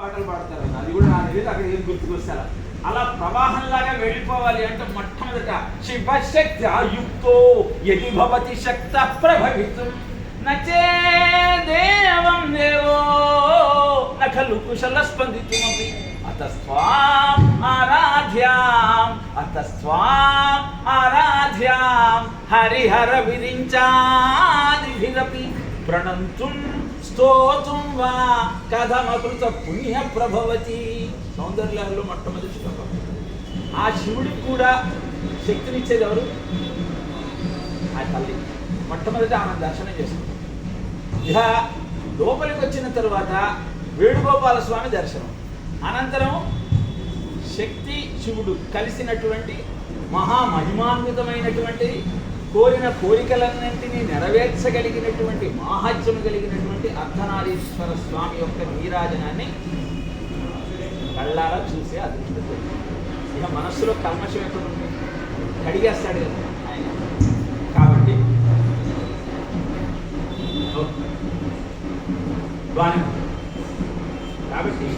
పాటలు పాడతారు. అది కూడా నాకు తెలియదు అక్కడ ఏం గుర్తుకొస్తారా అలా ప్రవాహంలాగా వెళ్ళిపోవాలి అంటే మొట్టమొదట శివశక్తి ఆయుక్తో యది భవతి శక్త ప్రభవితం. నచే దేవం దేవో నఖలు కుశల స్పందితుమపి అతస్వాం ఆరాధ్యాం అతస్వాం ఆరాధ్యాం హరిహర విరించాదిభిరపి ప్రణంతుం స్తోతుం వా కథమకృత పుణ్య ప్రభవతి. సౌందర్యాలలో మొట్టమొదటి శ్లోకం ఆ శివుడికి కూడా శక్తినిచ్చేది ఎవరు? ఆ తల్లి. మొట్టమొదటి ఆమె దర్శనం చేస్తుంది ఇక లోపలికి వచ్చిన తర్వాత వేణుగోపాల స్వామి దర్శనం. అనంతరం శక్తి శివుడు కలిసినటువంటి మహామహిమాన్వితమైనటువంటి కోరిన కోరికలన్నింటినీ నెరవేర్చగలిగినటువంటి మాహాత్యం కలిగినటువంటి అర్ధనారీశ్వర స్వామి యొక్క నీరాజనాన్ని కళ్ళారా చూసే అదృష్టం ఇక మనస్సులో కల్మషం ఎక్కడ ఉంది కడిగేస్తాడు కదా ఆయన. కాబట్టి ఓకే. కాబట్టి